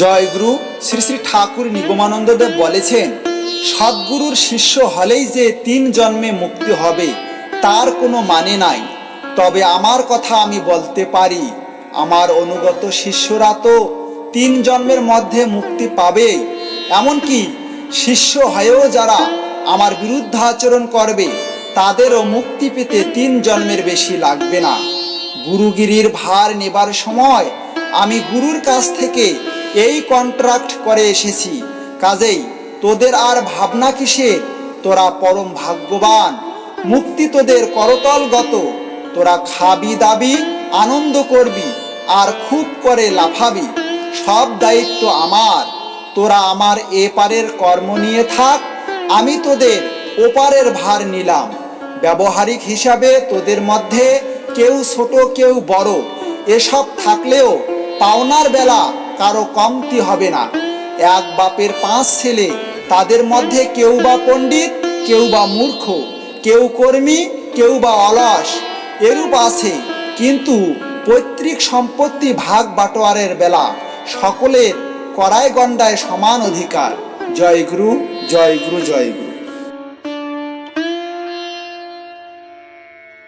জয়গুরু শ্রী শ্রী ঠাকুর নিগমানন্দদেব বলেছেন, সদ্গুরুর শিষ্য হলেই যে তিন জন্মে মুক্তি হবে, তার কোনো মানে নাই। তবে আমার কথা আমি বলতে পারি, আমার অনুগত শিষ্যরা তো তিন জন্মের মধ্যে মুক্তি পাবে। এমনকি শিষ্য হয়েও যারা আমার বিরুদ্ধে আচরণ করবে, তাদেরও মুক্তি পেতে তিন জন্মের বেশি লাগবে না। গুরুগিরির ভার নেবার সময় আমি গুরুর কাছ থেকে এই কন্ট্রাক্ট করে এসেছি। কাজেই তোদের আর ভাবনা কিসের তোরা পরম ভাগ্যবান। মুক্তি তোদের করতলগত। তোরা খাবি দাবি, আনন্দ করবি, আর খুব করে লাফাবি। সব দায়িত্ব আমার। তোরা আমার এপারের কর্ম নিয়ে থাক, আমি তোদের ওপারের ভার নিলাম। ব্যবহারিক হিসাবে তোদের মধ্যে কেউ ছোট, কেউ বড়। এসব থাকলেও পাওনার বেলা কারও কমতি হবে না। এক বাপের পাঁচ ছেলে, তাদের মধ্যে কেউ বা পণ্ডিত, কেউ বা মূর্খ, কেউ কর্মী, কেউ বা অলস, এরূপ আছে। কিন্তু পৈতৃক সম্পত্তি ভাগ বাটোয়ারের বেলা, সকলের করায় গণ্ডায় সমান অধিকার। জয় গুরু জয় গুরু জয় গুরু।